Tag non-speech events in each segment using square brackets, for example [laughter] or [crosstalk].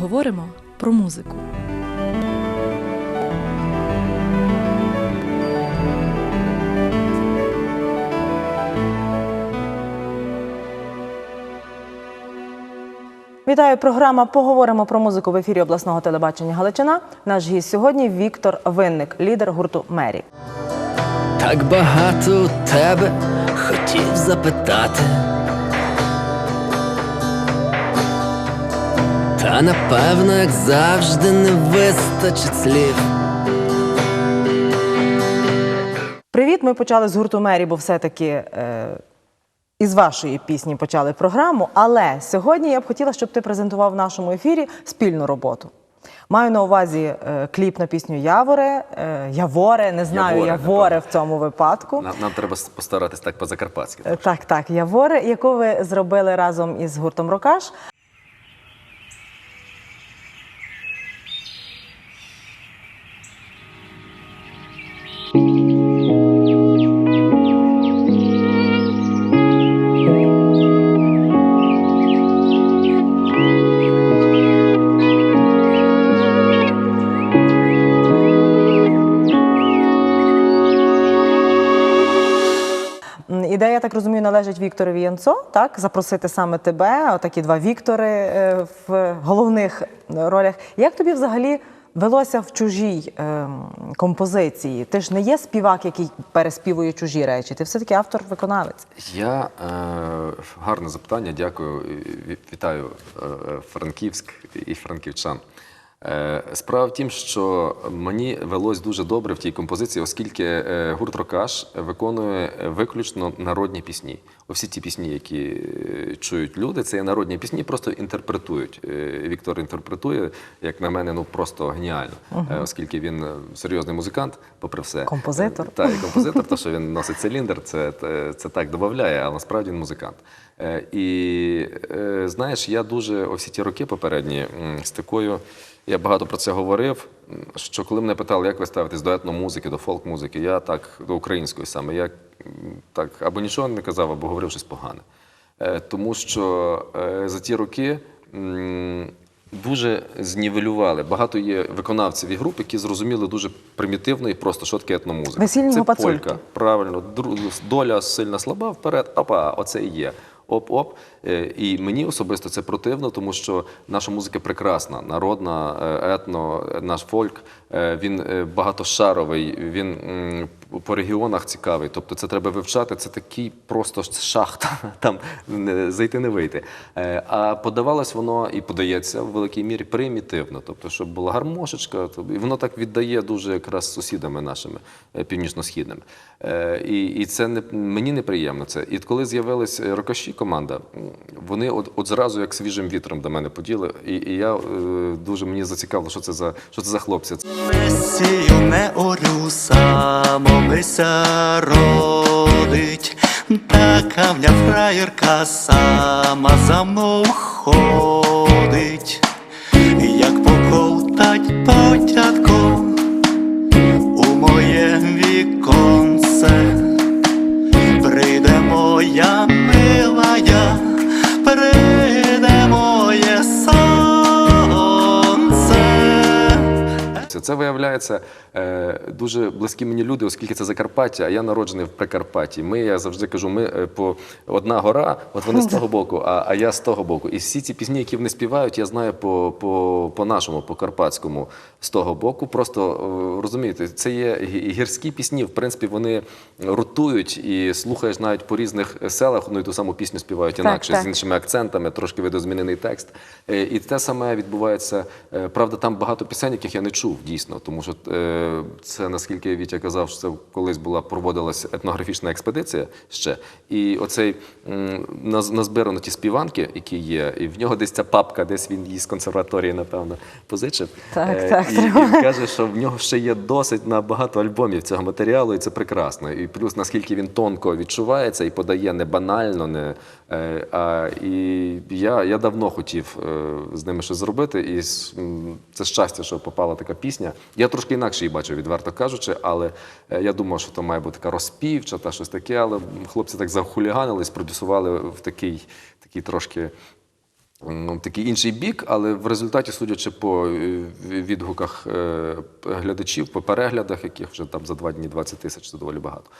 поговоримо про музику. Вітаю, програма Поговоримо про музику в ефірі обласного телебачення Галичина. Наш гість сьогодні Віктор Винник, лідер гурту Мері. Так багато тебе хотів запитати. Та напевно, як завжди, не вистачить слів. Привіт, ми почали з гурту Мері, бо все-таки е, із вашої пісні почали програму. Але сьогодні я б хотіла, щоб ти презентував в нашому ефірі спільну роботу. Маю на увазі е, кліп на пісню Яворе, е, Яворе, не знаю, Яворе, Яворе, напевно. в цьому випадку. Нам, нам треба постаратись так по-закарпатськи. Е, Так, так, Яворе, яку ви зробили разом із гуртом Рокаш. Належить Вікторові Янцо, так? Запросити саме тебе, отакі два Віктори е, в головних ролях. Як тобі взагалі велося в чужій ем, композиції? Ти ж не є співак, який переспівує чужі речі, ти все-таки автор-виконавець. Я е, гарне запитання, дякую. Вітаю е, е, Франківськ і франківчан. Е, Справа в тім, що мені велось дуже добре в тій композиції, оскільки е, гурт Рокаш виконує виключно народні пісні. Всі ті пісні, які е, чують люди, це є народні пісні, просто інтерпретують. Віктор інтерпретує, як на мене, ну просто геніально, оскільки він серйозний музикант, попри все. Композитор. Так, і композитор, то що він носить циліндр, це, це, так додає, але насправді він музикант. І знаєш, я дуже всі ті роки попередні з такою. Я багато про це говорив. Що коли мене питали, як ви ставитесь до етномузики, до фолк-музики, я так до української саме. Я так або нічого не казав, або говорив щось погане. Е, Тому що е, за ті роки дуже знівелювали. Багато є виконавців і груп, які зрозуміли дуже примітивно і просто, що таке етномузика. Весільні Це полька. Правильно, доля сильна слаба вперед, опа, оце і є. Оп-оп. Е, І мені особисто це противно, тому що наша музика прекрасна, народна, е, етно, е, наш фольк. Він багатошаровий, він по регіонах цікавий. Тобто це треба вивчати. Це такий просто шахта, [laughs] там зайти не вийти. А подавалось воно і подається в великій мірі примітивно. Тобто, щоб була гармошечка, і воно так віддає дуже якраз з сусідами нашими північно-східними. І, це не мені неприємно. Це і коли з'явилась рокаші команда, вони от, от зразу як свіжим вітром до мене поділи. І, і я е, дуже мені зацікавило, що це за що це за хлопці. Месію не орю, самомися родить, та камня фраєрка сама за мною ходить, як поколтать потятко у моє віконце, прийде моя Це, це виявляється е, дуже близькі мені люди, оскільки це Закарпаття, а я народжений в Прикарпатті. Ми, я завжди кажу, ми е, по одна гора, от вони з [laughs] того боку, а, а я з того боку. І всі ці пісні, які вони співають, я знаю по, по, по нашому, по карпатському з того боку. Просто е, розумієте, це є гірські пісні. В принципі, вони ротують і слухаєш навіть по різних селах. Ну і ту саму пісню співають Так, інакше так. з іншими акцентами, трошки видозмінений текст. Е, І те саме відбувається. е, Правда, там багато пісень, яких я не чув дійсно, тому що це наскільки Вітя казав, що це колись була проводилась етнографічна експедиція ще. І оцей назбирано ті співанки, які є, і в нього десь ця папка, десь він її з консерваторії, напевно, позичив. Так, так, і, і каже, що в нього ще є досить на багато альбомів цього матеріалу, і це прекрасно. І плюс наскільки він тонко відчувається і подає не банально, не е, а і я, я давно хотів е, з ними щось зробити, і це щастя, що попала така пісня. Я трошки інакше її бачу, відверто кажучи, але е, я думав, що то має бути така розпівча та щось таке, але хлопці так захуліганили, спродюсували в такий, такий трошки такий інший бік, але в результаті, судячи по е, відгуках е, глядачів, по переглядах, яких вже там за два дні 20 тисяч, це доволі багато.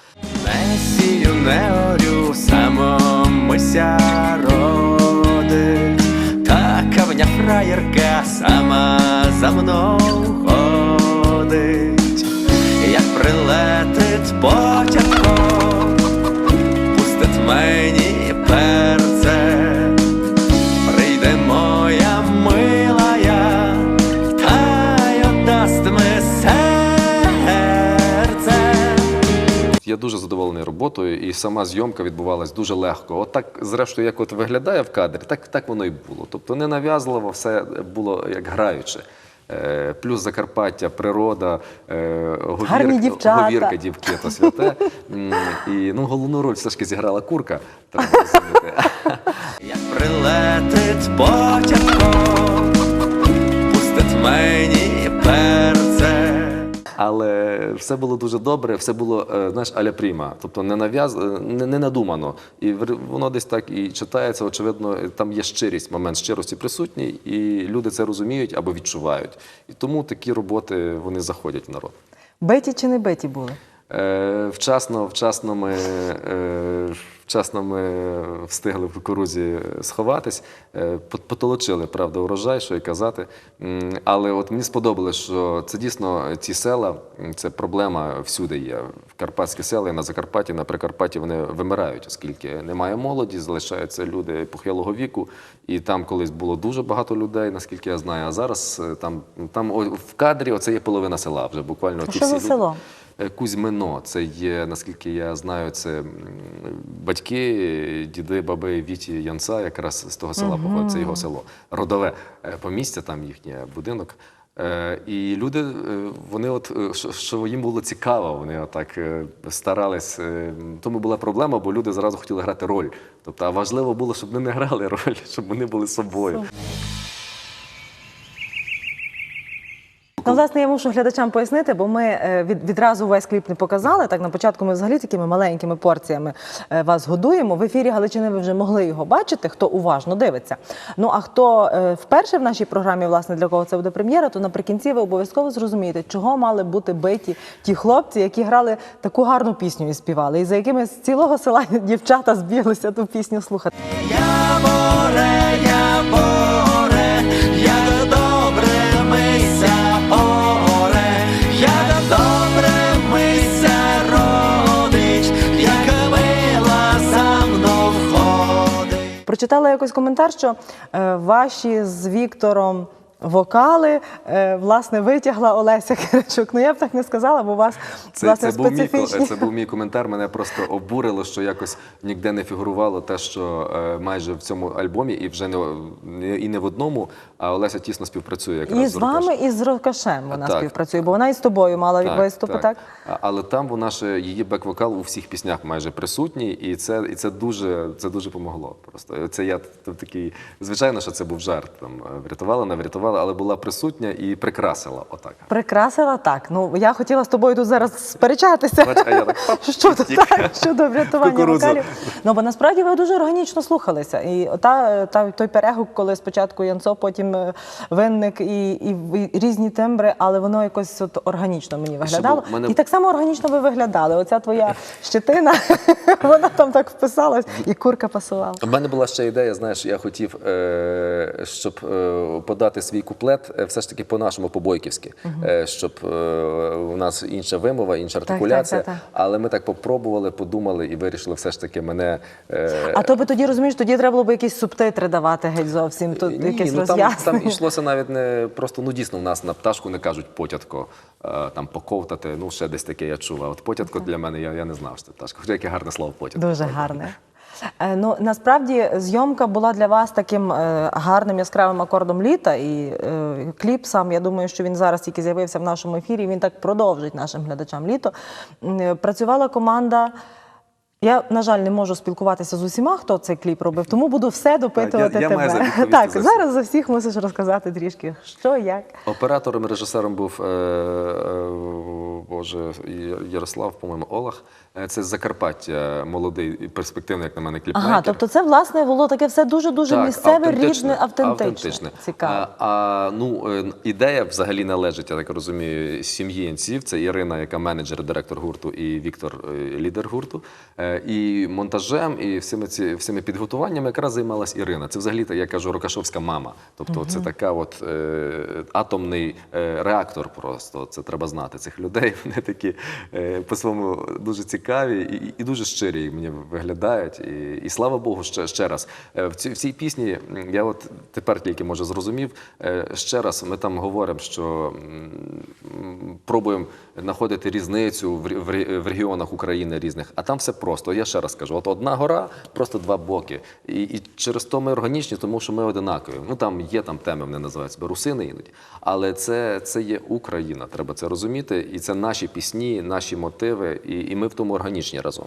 Не сію, не орю, самомися родить. Та кавня фраєрка сама за мною ходить. Як прилетить потягом, дуже задоволений роботою, і сама зйомка відбувалась дуже легко. От так, зрештою, як от виглядає в кадрі, так, так воно і було. Тобто не нав'язливо, все було як граюче. Е, Плюс Закарпаття, природа, е, говірка, Гарні дівчата. говірка, дівки, то святе. І ну, головну роль все ж таки зіграла курка. Треба розуміти. Як прилетить потягом, Але все було дуже добре, все було е, знаєш, аля пріма, тобто не нав'яз, е, не, не надумано. І воно десь так і читається. Очевидно, там є щирість, момент щирості присутній, і люди це розуміють або відчувають. І тому такі роботи вони заходять в народ. Беті чи не беті були? Е, вчасно, вчасно ми, е, вчасно ми встигли в кукурузі сховатись, е, потолочили, правда, урожай, що й казати. Але от мені сподобалось, що це дійсно ці села, це проблема всюди є. В Карпатські села і на Закарпатті, на Прикарпатті вони вимирають, оскільки немає молоді, залишаються люди похилого віку. І там колись було дуже багато людей, наскільки я знаю. А зараз там, там в кадрі оце є половина села вже буквально. А ті що за всі люди. село? Е, Кузьмино, це є, наскільки я знаю, це батьки, діди, баби Віті Янца, якраз з того села походить, це його село. Родове е, помістя, там їхній будинок. Е, І люди, вони от що- їм було цікаво, вони отак старались. Тому була проблема, бо люди зразу хотіли грати роль. Тобто, а важливо було, щоб вони не грали роль, [laughs] щоб вони були собою. Ну, власне, я мушу глядачам пояснити, бо ми е, від, відразу весь кліп не показали. Так, на початку ми взагалі такими маленькими порціями е, вас годуємо. В ефірі Галичини ви вже могли його бачити, хто уважно дивиться. Ну а хто е, вперше в нашій програмі, власне, для кого це буде прем'єра, то наприкінці ви обов'язково зрозумієте, чого мали бути биті ті хлопці, які грали таку гарну пісню і співали, і за якими з цілого села [laughs] дівчата збіглися ту пісню слухати. Я море, Прочитала якось коментар, що е, ваші з Віктором. Вокали е, власне витягла Олеся [laughs] Киричук. Ну я б так не сказала, бо у вас Це, власне це, був мій, ко- це був мій коментар. Мене просто обурило, що якось ніде не фігурувало те, що е, майже в цьому альбомі, і вже не, і не в одному, а Олеся тісно співпрацює якраз І з вами, і з Рокашем вона Так. співпрацює, бо вона і з тобою мала виступи, так? А- Але там вона ж її бек-вокал у всіх піснях майже присутній, і це, і це дуже це дуже помогло. Просто це я т- такий. Звичайно, що це був жарт. Там е, врятувала, не врятувала, але була присутня і прикрасила. Отак. Прикрасила так. Ну я хотіла з тобою тут зараз сперечатися. Бач, а я так, [laughs] пап, Щодо, втік. так, щодо врятування Кукурудзу. вокалів. Ну бо насправді ви дуже органічно слухалися. І та, та той перегук, коли спочатку Янцо, потім е, винник і, і, і різні тембри, але воно якось от органічно мені виглядало. мене- І так само органічно ви виглядали. Оця твоя [laughs] щетина, [laughs] вона там так вписалась, і курка пасувала. У мене була ще ідея, знаєш, я хотів, е, щоб е, подати свій куплет е, все ж таки по-нашому, по-бойківськи, е, щоб е, у нас інша вимова, інша артикуляція. так, так. Але ми так попробували, подумали і вирішили все ж таки мене. А то би тоді розумієш, тоді треба було б якісь субтитри давати геть зовсім. Тут Ні, якесь ну, там, там йшлося навіть не просто, ну дійсно, в нас на пташку не кажуть потятко, там поковтати, ну ще десь таке я чув. А от потятко для мене, я, я не знав, що це пташка. Хоча яке гарне слово потятко. Дуже гарне. Е, Ну насправді зйомка була для вас таким е, гарним яскравим акордом літа, і е, кліп сам, я думаю, що він зараз тільки з'явився в нашому ефірі. Він так продовжить нашим глядачам літо. Е, Працювала команда Я, на жаль, не можу спілкуватися з усіма, хто цей кліп робив, тому буду все допитувати я- я тебе. [laughs] так, за зараз за всіх мусиш розказати трішки, що, як. Оператором і режисером був е, е, Боже Ярослав, по-моєму, Олах. Е, Це з Закарпаття, молодий і перспективний, як на мене, кліпмейкер. Ага, тобто це власне було таке все дуже дуже Так, місцеве, рідне, автентичне. Цікаво. А, а ну е, ідея взагалі належить, я так розумію, сім'ї янців. Це Ірина, яка менеджер, директор гурту, і Віктор, е, лідер гурту. Е, І монтажем, і всіми ці всіми підготуваннями якраз займалась Ірина. Це взагалі я кажу, Рокашовська мама. Тобто, це така от е, атомний е, реактор. Просто це треба знати цих людей. [laughs] Вони такі е, по-своєму дуже цікаві і, і дуже щирі мені виглядають. І, і слава Богу, ще, ще раз. Е, В цій, в цій пісні я от тепер тільки може зрозумів. е, Ще раз ми там говоримо, що пробуємо знаходити різницю в, в, в регіонах України різних, а там все просто. Я ще раз кажу: от одна гора, просто два боки. І, і через то ми органічні, тому що ми одинакові. Ну там є там теми, вони називають себе русини іноді. Але це, це є Україна, треба це розуміти. І це наші пісні, наші мотиви, і, і ми в тому органічні разом.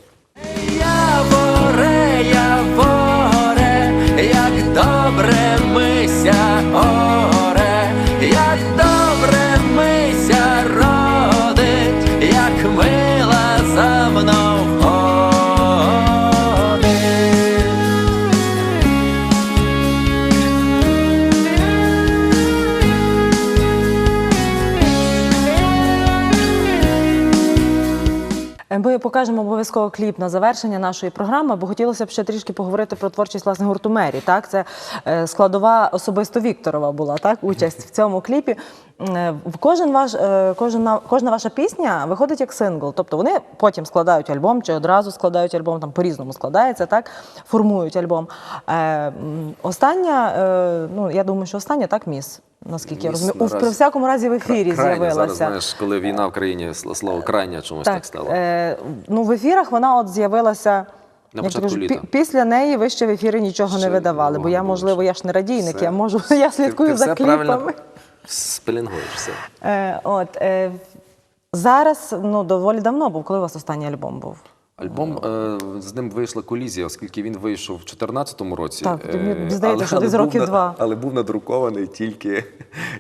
Я воре, я воре, як добре мися покажемо обов'язково кліп на завершення нашої програми, бо хотілося б ще трішки поговорити про творчість власне гурту Мері. Так, це е, складова особисто Вікторова була так, участь в цьому кліпі. Е, Кожен ваш, е, кожна, кожна ваша пісня виходить як сингл. Тобто вони потім складають альбом чи одразу складають альбом, там по-різному складається, так, формують альбом. Е, Остання, е, ну я думаю, що остання так міс. Наскільки я розумію, у при всякому разі в ефірі Крайня з'явилася. зараз, знаєш, коли війна в країні, сл- слово крайня чомусь так, стало. Е, ну, в ефірах вона от з'явилася. На початку кажуть, літа. Після неї ви ще в ефірі нічого Ще не видавали, бо я, можливо, я ж не радійник, Все. я можу, [laughs] я слідкую ти за кліпами. правильно спелінгуєш все. Е, от, е, зараз, ну, доволі давно був, коли у вас останній альбом був? Альбом е, з ним вийшла колізія, оскільки він вийшов в 2014 році. Так, е, що десь років два. Але був надрукований тільки,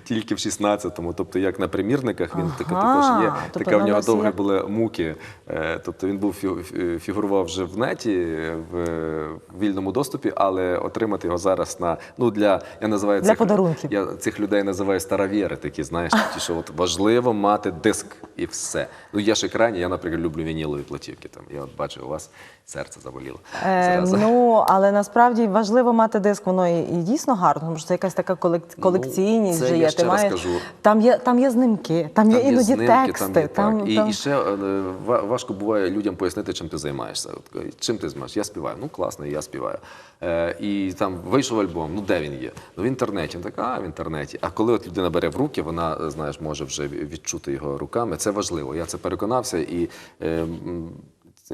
тільки в 16-му. Тобто, як на примірниках, він Ага, також є. тобто Така в нього довгі є- були муки. Е, Тобто він був фі- фі- фігурував вже в неті в е, вільному доступі, але отримати його зараз на ну для я називаю Для цих, подарунків. Я цих людей називаю старовіри, такі, знаєш, ті, що от важливо мати диск і все. Ну є ж екрані, я, наприклад, люблю вінілові платівки. Там я от бачу, у вас серце заболіло. Е, ну, але насправді важливо мати диск, воно і, і дійсно гарно, тому що це якась така колек- колекційність Ну, це вже я є. ще Ти раз маєш, кажу. там, є, там є знимки, там, є іноді знімки, тексти. Там є, там, так. І, там- і ще е, важко буває людям пояснити, чим ти займаєшся. От, е, чим ти займаєшся? Я співаю. Ну класно, я співаю. Е, і там вийшов альбом. Ну де він є? Ну в інтернеті. Він так, а в інтернеті. А коли от людина бере в руки, вона знаєш, може вже відчути його руками. Це важливо. Я це переконався. І е,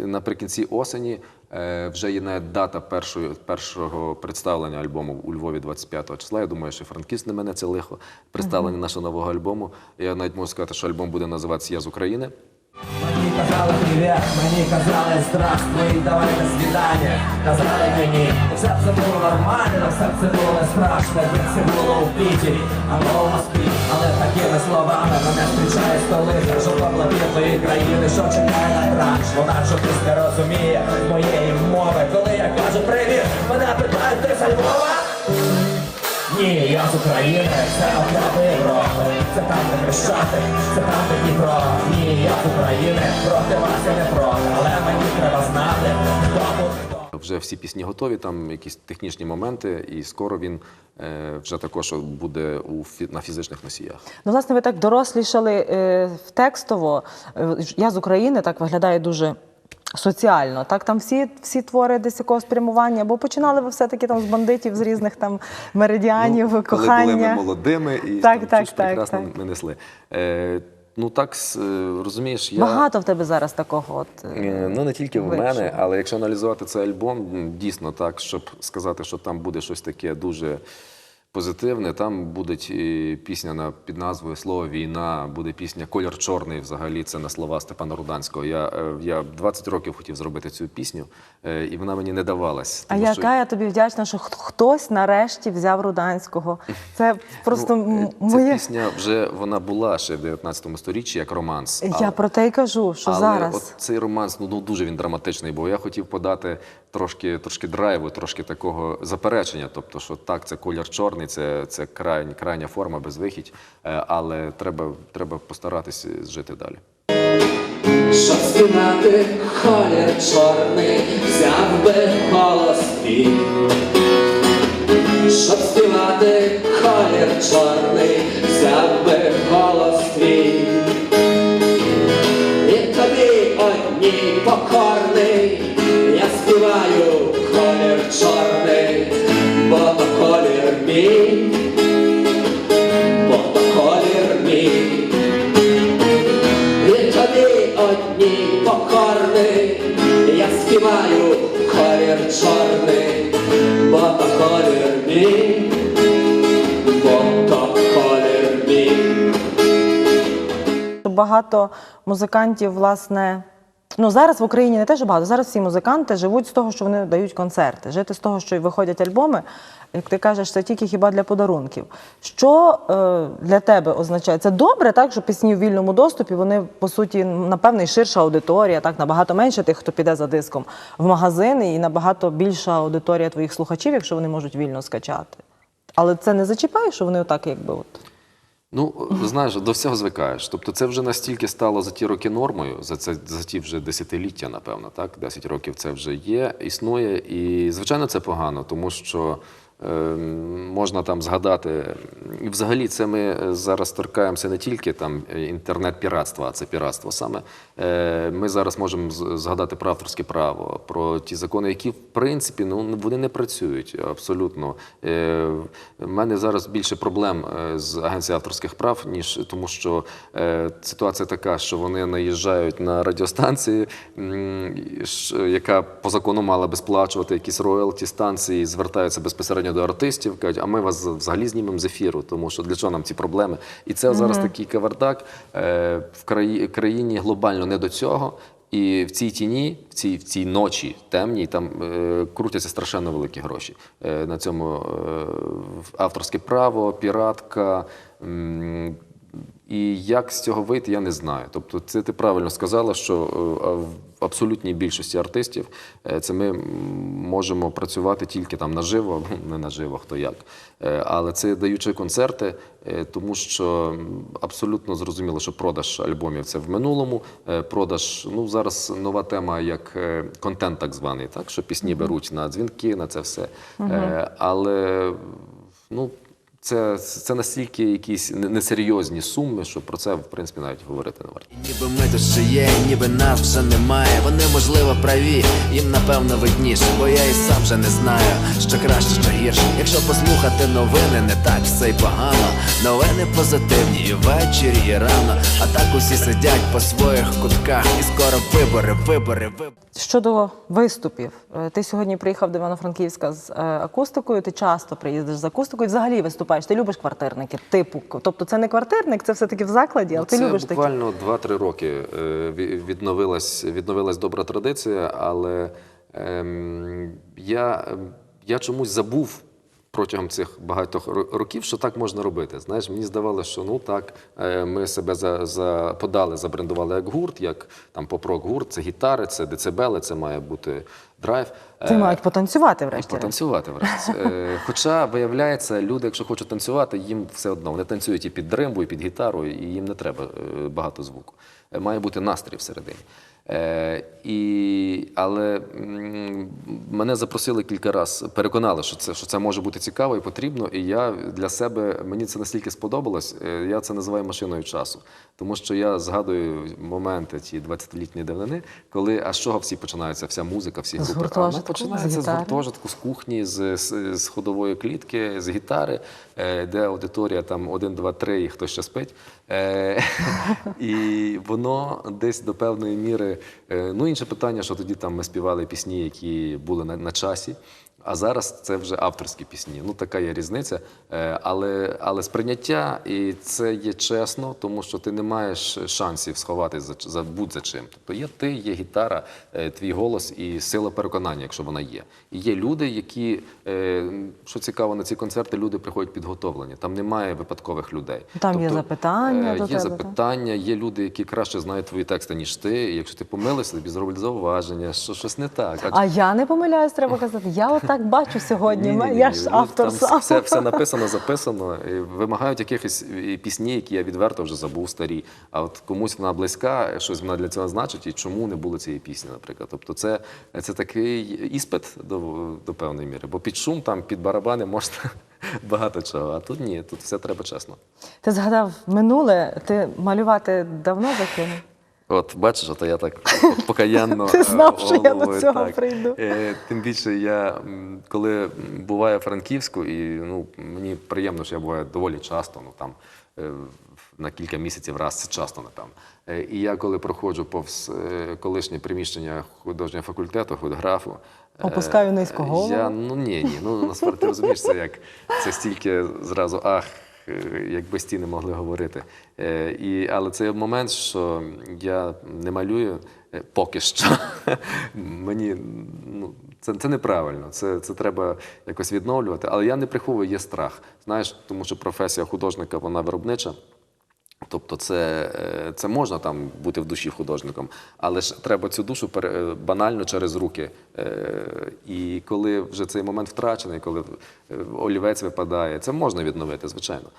наприкінці осені е, вже є навіть дата першої, першого представлення альбому у Львові 25 числа. Я думаю, що франкіст не мене це лихо. Представлення нашого нового альбому. Я навіть можу сказати, що альбом буде називатися Я з України. Мені казали привіт, мені казали здравствуй, давай до свидання. Казали мені, все це було нормально, все це було не страшно, як це було у Пітері, або у Москві. Але такими словами мене зустрічає столиця, що поплатили країни, що чекає на транш. Вона чогось не розуміє моєї мови. Коли я кажу привіт, мене питають, ти Львова? Ні, я з України, це окрема Європи, це там, де Хрещатик, це там, де Дніпро. Ні, я з України, проти вас я не проти, але мені треба знати, хто тут хто. Вже всі пісні готові, там якісь технічні моменти, і скоро він е, вже також буде у на фізичних носіях. Ну, власне, ви так дорослішали е, в текстово. Е, Я з України так виглядає дуже. Соціально, так там всі, всі твори десь якогось спрямування, бо починали ви все-таки там з бандитів з різних там меридіанів, Ну, коли були ми молодими і Так, там, так, щось так, прекрасно так. не несли. Е, ну так е, розумієш, я Багато в тебе зараз такого. От, е, Ну не тільки в мене, але якщо аналізувати цей альбом, дійсно так, щоб сказати, що там буде щось таке дуже позитивне. Там буде пісня на під назвою Слово війна, буде пісня Колір чорний. Взагалі це на слова Степана Руданського. Я, е, я 20 років хотів зробити цю пісню, е, і вона мені не давалась. А тому що- яка я тобі вдячна, що хтось нарешті взяв Руданського. Це просто Ну, м- е, Ця пісня вже вона була ще в 19 сторіччі як романс. Я але- про те й кажу, що але зараз. от цей романс ну, ну дуже він драматичний, бо я хотів подати трошки, трошки драйву, трошки такого заперечення. Тобто, що так, це колір чорний, це, це крайня, крайня форма, безвихідь, е, але треба, треба постаратися жити далі. Щоб співати колір чорний, взяв би голос твій. Щоб співати колір чорний, взяв би голос твій. Чорний, бо то колір мій. Багато музикантів, власне, ну зараз в Україні не те, що багато, зараз всі музиканти живуть з того, що вони дають концерти. Жити з того, що виходять альбоми, як ти кажеш, це тільки хіба для подарунків. Що е, для тебе означає? Це добре, так, що пісні в вільному доступі, вони, по суті, напевно, і ширша аудиторія, так, набагато менше тих, хто піде за диском в магазини, і набагато більша аудиторія твоїх слухачів, якщо вони можуть вільно скачати. Але це не зачіпає, що вони отак, якби от. Ну, знаєш, до всього звикаєш. Тобто, це вже настільки стало за ті роки нормою, за це за ті вже десятиліття, напевно, так? 10 років це вже є, існує. І, звичайно, це погано, тому що е, можна там згадати. І взагалі, це ми е, зараз торкаємося не тільки там е, інтернет-піратства, а це піратство саме. Е, ми зараз можемо згадати про авторське право, про ті закони, які в принципі ну вони не працюють абсолютно. В мене зараз більше проблем з агенцією авторських прав, ніж тому, що ситуація така, що вони наїжджають на радіостанції, яка по закону мала би сплачувати якісь роялті станції, звертаються безпосередньо до артистів, кажуть, а ми вас взагалі знімемо з ефіру, тому що для чого нам ці проблеми? І це зараз такий кавардак е, в краї- країні глобально не до цього. І в цій тіні, в цій, в цій ночі темній, там е, крутяться страшенно великі гроші. Е, на цьому е, авторське право, піратка. м, і як з цього вийти, я не знаю. Тобто, це ти правильно сказала, що е, в абсолютній більшості артистів е, це ми можемо працювати тільки там наживо, не наживо, хто як. Е, Але це даючи концерти, тому що абсолютно зрозуміло, що продаж альбомів це в минулому. Продаж, ну зараз нова тема, як контент, так званий, так що пісні беруть на дзвінки, на це все. Але ну. Це, це настільки якісь несерйозні суми, що про це в принципі навіть говорити не варто. Ніби ми тут ще є, ніби нас вже немає. Вони можливо праві, їм напевно видніше, бо я і сам вже не знаю, що краще, що гірше. Якщо послухати новини, не так все й погано. Новини позитивні і ввечері, і рано. А так усі сидять по своїх кутках, і скоро вибори, вибори, вибори. Щодо виступів, Е, ти сьогодні приїхав до Івано-Франківська з е, акустикою. Ти часто приїздиш з акустикою. Взагалі виступаєш. Ти любиш квартирники, типу. Тобто, це не квартирник, це все таки в закладі, але ти це любиш такі. буквально 2-3 роки е, відновилась, відновилась добра традиція, але ем, я, я чомусь забув. Протягом цих багатьох років, що так можна робити. Знаєш, мені здавалося, що ну так, е, ми себе за, за подали, забрендували як гурт, як там поп-рок гурт, це гітари, це децибели, це має бути драйв. Ти Е, мають потанцювати врешті. потанцювати врешті. Е, [laughs] Хоча виявляється, люди, якщо хочуть танцювати, їм все одно вони танцюють і під дримбу, і під гітару, і їм не треба багато звуку. Має бути настрій всередині. Е, і, але мене запросили кілька разів, переконали, що це, що це може бути цікаво і потрібно. І я для себе мені це настільки сподобалось. е, Я це називаю машиною часу. Тому що я згадую моменти ті 20-літньої давнини, коли а з чого всі починаються, вся музика, всі З групи. А вона гуртожитку, з починається з гуртожитку, з кухні, з, з, з ходової клітки, з гітари, е, де аудиторія там один, два, три, і хтось ще спить. Е, [laughs] і воно десь до певної міри. е, ну, інше питання, що тоді там ми співали пісні, які були на, на часі. А зараз це вже авторські пісні. Ну така є різниця. Е, Але, але сприйняття і це є чесно, тому що ти не маєш шансів сховатись за, за будь-за чим. Тобто є ти, є гітара, е, твій голос і сила переконання, якщо вона є. І є люди, які е, що цікаво, на ці концерти люди приходять підготовлені. Там немає випадкових людей. Там є запитання е, до Є тебе, так? запитання, є люди, які краще знають твої тексти, ніж ти. І якщо ти помилився, тобі зроблять зауваження, що щось не так. А я не помиляюсь, треба казати. Я отак бачу сьогодні. Я ж ну, автор сам. Все, все написано, записано. І вимагають якихось і пісні, які я відверто вже забув старі. А от комусь вона близька, щось вона для цього значить, і чому не було цієї пісні, наприклад. Тобто, це, це такий іспит до, до певної міри. Бо під шум, там, під барабани можна [laughs] багато чого. А тут ні, тут все треба чесно. Ти згадав минуле, ти малювати давно закинув? От бачиш, от я так [laughs] покаянно. Ти знав, що я до цього прийду. Е, Тим більше я коли буваю в Франківську, і ну мені приємно, що я буваю доволі часто. Ну там е, на кілька місяців раз це часто, напевно. Е, І я коли проходжу повз е, колишнє приміщення художнього факультету, е, Опускаю низько голову? Я ну ні, ні. Ну насправді ти розумієш, це як це стільки зразу ах. Е, Якби стіни могли говорити. Е, і, але це момент, що я не малюю е, поки що. [laughs] Мені ну, це, це неправильно, це, це треба якось відновлювати. Але я не приховую, є страх. Знаєш, тому що професія художника вона виробнича. Тобто, це, е, це можна там бути в душі художником, але ж треба цю душу е, банально через руки. Е, І коли вже цей момент втрачений, коли олівець випадає, це можна відновити, звичайно.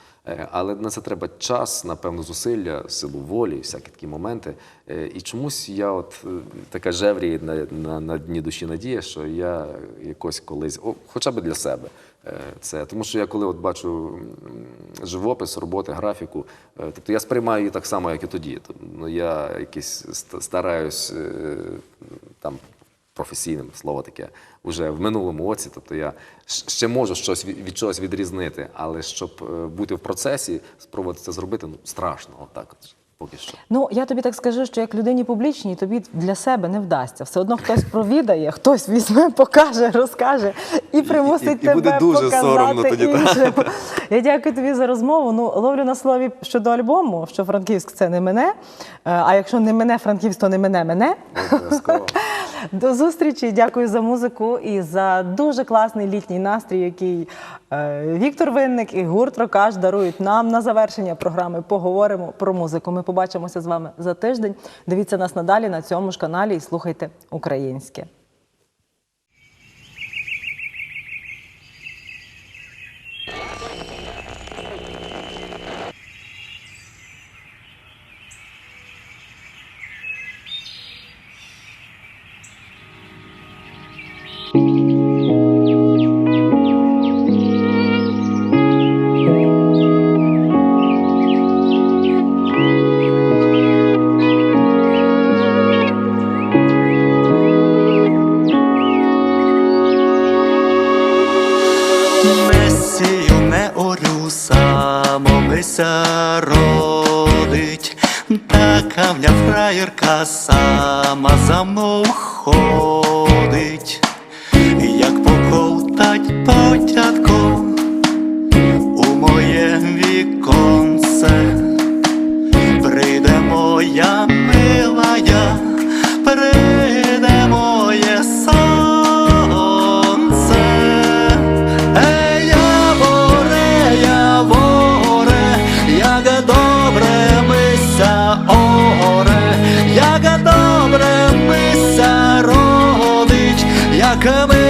Але на це треба час, напевно, зусилля, силу волі, всякі такі моменти. І чомусь я от така жевріє на, на, на дні душі надія, що я якось колись, о, хоча б для себе. Е, Це тому, що я коли от бачу живопис, роботи, графіку, е, тобто я сприймаю її так само, як і тоді. Тобто, я якийсь стараюсь е, там професійним слово таке вже в минулому оці. Тобто я ще можу щось від, чогось відрізнити, але щоб бути в процесі, спробувати це зробити, ну страшно, отак от поки що. Ну, я тобі так скажу, що як людині публічній, тобі для себе не вдасться. Все одно хтось провідає, хтось візьме, покаже, розкаже і примусить і- і тебе буде дуже показати соромно тоді, так. іншим. Я дякую тобі за розмову. Ну, ловлю на слові щодо альбому, що Франківськ це не мене. Е, А якщо не мене Франківськ, то не мене мене. Обов'язково. До зустрічі, дякую за музику і за дуже класний літній настрій, який е, Віктор Винник і гурт Рокаш дарують нам на завершення програми. Поговоримо про музику. Ми побачимося з вами за тиждень. Дивіться нас надалі на цьому ж каналі і слухайте українське. Самомися родить, така в фраєрка сама за як мила